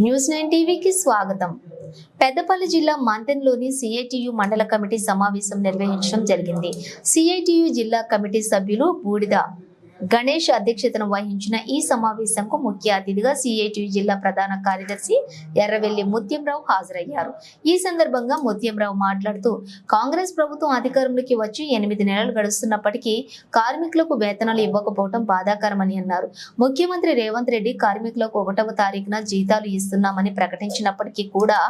News nine టీవీకి స్వాగతం. పెద్దపల్లి జిల్లా మంతెన్లోని సిఐటియు మండల కమిటీ సమావేశం నిర్వహించడం జరిగింది. సిఐటియు జిల్లా కమిటీ సభ్యులు బూడిద గణేష్ అధ్యక్షతను వహించిన ఈ సమావేశంకు ముఖ్య అతిథిగా సిఐటియు జిల్లా ప్రధాన కార్యదర్శి ఎర్రవెల్లి ముత్యంరావు హాజరయ్యారు. ఈ సందర్భంగా ముత్యంరావు మాట్లాడుతూ కాంగ్రెస్ ప్రభుత్వం అధికారంలోకి వచ్చి ఎనిమిది నెలలు గడుస్తున్నప్పటికీ కార్మికులకు వేతనాలు ఇవ్వకపోవడం బాధాకరమని అన్నారు. ముఖ్యమంత్రి రేవంత్ రెడ్డి కార్మికులకు ఒకటవ తారీఖున జీతాలు ఇస్తున్నామని ప్రకటించినప్పటికీ కూడా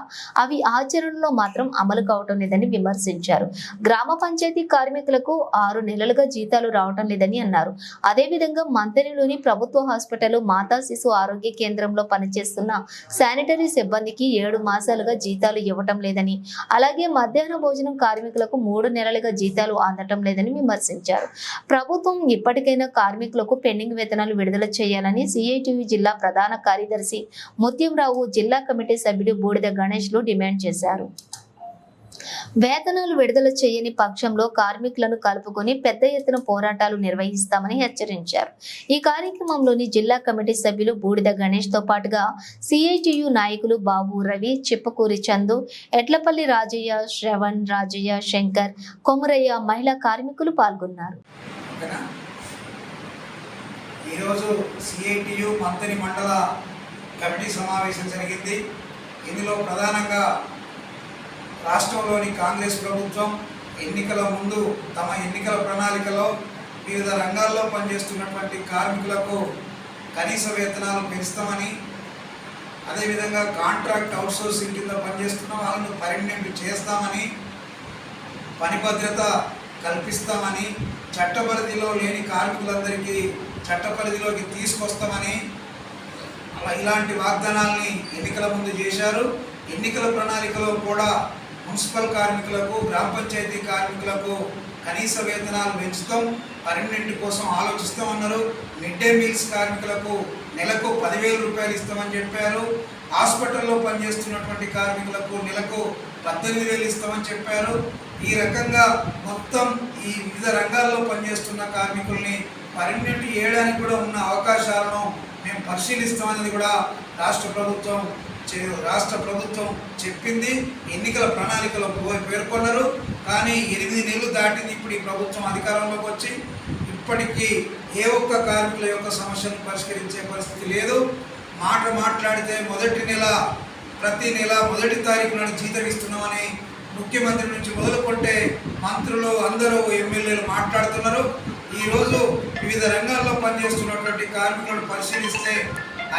అవి ఆచరణలో మాత్రం అమలు కావటం లేదని విమర్శించారు. గ్రామ పంచాయతీ కార్మికులకు ఆరు నెలలుగా జీతాలు రావటం లేదని అన్నారు. అదేవిధంగా మంతరిలోని ప్రభుత్వ హాస్పిటల్ మాతా శిశు ఆరోగ్య కేంద్రంలో పనిచేస్తున్న శానిటరీ సిబ్బందికి ఏడు మాసాలుగా జీతాలు ఇవ్వటం లేదని అలాగే మధ్యాహ్న భోజనం కార్మికులకు మూడు నెలలుగా జీతాలు అందటం లేదని విమర్శించారు. ప్రభుత్వం ఇప్పటికైనా కార్మికులకు పెండింగ్ వేతనాలు విడుదల చేయాలని సిఐటియు జిల్లా ప్రధాన కార్యదర్శి ముత్యంరావు జిల్లా కమిటీ సభ్యుడు బూడిద గణేష్లు డిమాండ్ చేశారు. వేతనాలు విడుదల చేయని పక్షంలో కార్మికులను కలుపుకొని పెద్ద ఎత్తున పోరాటాలు నిర్వహిస్తామని హెచ్చరించారు. ఈ కార్యక్రమంలోని జిల్లా కమిటీ సభ్యులు బూడిద గణేష్తో పాటుగా సిఐటియు నాయకులు బాబు రవి చిప్పకూరి చందు ఎట్లపల్లి రాజయ్య శ్రవణ్ రాజయ్య శంకర్ కొమురయ్య మహిళా కార్మికులు పాల్గొన్నారు. ఈరోజు సిఐటియు మంత్రి మండల కమిటీ సమావేశం జరిగింది. ఇందులో ప్రధానంగా రాష్ట్రంలోని కాంగ్రెస్ ప్రభుత్వం ఎన్నికల ముందు తమ ఎన్నికల ప్రణాళికలో వివిధ రంగాల్లో పనిచేస్తున్నటువంటి కార్మికులకు కనీస వేతనాలు పెంచుతామని అదేవిధంగా కాంట్రాక్ట్ అవుట్సోర్సింగ్ కింద పనిచేస్తున్న వాళ్ళను పర్మనెంట్ చేస్తామని పని భద్రత కల్పిస్తామని చట్ట పరిధిలో లేని కార్మికులందరికీ చట్ట పరిధిలోకి తీసుకొస్తామని అలా ఇలాంటి వాగ్దానాల్ని ఎన్నికల ముందు చేశారు. ఎన్నికల ప్రణాళికలో కూడా మున్సిపల్ కార్మికులకు గ్రామ పంచాయతీ కార్మికులకు కనీస వేతనాలు పెంచుతాం. పర్మనెంట్ కోసం ఆలోచిస్తామన్నారు. మిడ్ డే మీల్స్ కార్మికులకు నెలకు పదివేల రూపాయలు ఇస్తామని చెప్పారు. హాస్పిటల్లో పనిచేస్తున్నటువంటి కార్మికులకు నెలకు పద్దెనిమిది వేలు ఇస్తామని చెప్పారు. ఈ రకంగా మొత్తం ఈ వివిధ రంగాల్లో పనిచేస్తున్న కార్మికుల్ని పర్మనెంట్ చేయడానికి కూడా ఉన్న అవకాశాలను మేము పరిశీలిస్తామనేది కూడా రాష్ట్ర ప్రభుత్వం చే- రాష్ట్ర ప్రభుత్వం చెప్పింది. ఎన్నికల ప్రణాళికలో పేర్కొన్నారు. కానీ ఎనిమిది నెలలు దాటింది ఇప్పుడు ఈ ప్రభుత్వం అధికారంలోకి వచ్చి. ఇప్పటికీ ఏ ఒక్క కార్మికుల యొక్క సమస్యను పరిష్కరించే పరిస్థితి లేదు. మాట మాట్లాడితే మొదటి నెల ప్రతి నెల మొదటి తారీఖు నాడు జీతం ఇస్తున్నామని ముఖ్యమంత్రి నుంచి మొదలుకొంటే మంత్రులు అందరూ ఎమ్మెల్యేలు మాట్లాడుతున్నారు. ఈరోజు వివిధ రంగాల్లో పనిచేస్తున్నటువంటి కార్మికులను పరిశీలిస్తే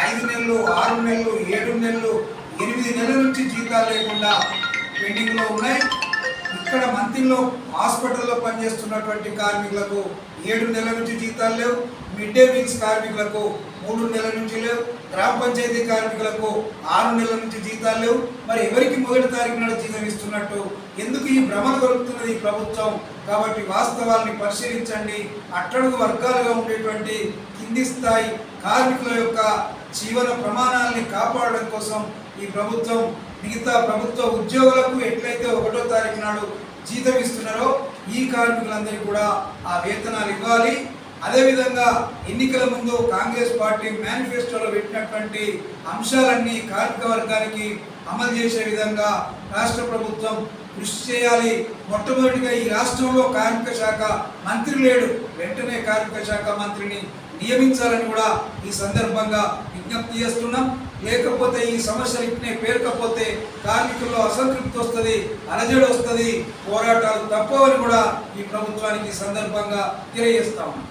ఐదు నెలలు ఆరు నెలలు ఏడు నెలలు ఎనిమిది నెలల నుంచి జీతాలు లేకుండా పెండింగ్లో ఉన్నాయి. ఇక్కడ మంత్రిలో హాస్పిటల్లో పనిచేస్తున్నటువంటి కార్మికులకు ఏడు నెలల నుంచి జీతాలు లేవు. మిడ్ డే మీల్స్ కార్మికులకు మూడు నెలల నుంచి లేవు. గ్రామ పంచాయతీ కార్మికులకు ఆరు నెలల నుంచి జీతాలు లేవు. మరి ఎవరికి మొదటి తారీఖు నాడు జీతం ఇస్తున్నట్టు? ఎందుకు ఈ భ్రమలు దొరుకుతున్నది ఈ ప్రభుత్వం? కాబట్టి వాస్తవాల్ని పరిశీలించండి. అట్టడుగు వర్గాలుగా ఉండేటువంటి కింది స్థాయి కార్మికుల యొక్క జీవన ప్రమాణాలని కాపాడడం కోసం ఈ ప్రభుత్వం మిగతా ప్రభుత్వ ఉద్యోగులకు ఎట్లయితే ఒకటో తారీఖు నాడు జీతం ఇస్తున్నారో ఈ కార్మికులందరికీ కూడా ఆ వేతనాలు ఇవ్వాలి. అదేవిధంగా ఎన్నికల ముందు కాంగ్రెస్ పార్టీ మేనిఫెస్టోలో పెట్టినటువంటి అంశాలన్నీ కార్మిక వర్గానికి అమలు చేసే విధంగా రాష్ట్ర ప్రభుత్వం కృషి చేయాలి. మొట్టమొదటిగా ఈ రాష్ట్రంలో కార్మిక శాఖ మంత్రి లేడు. వెంటనే కార్మిక శాఖ మంత్రిని నియమించాలని కూడా ఈ సందర్భంగా విజ్ఞప్తి చేస్తున్నాం. లేకపోతే ఈ సమస్యలు ఇట్నే పేరుకపోతే కార్మికుల్లో అసంతృప్తి వస్తుంది అలజడి వస్తుంది పోరాటాలు తప్పవని కూడా ఈ ప్రభుత్వానికి సందర్భంగా తెలియజేస్తా ఉన్నాం.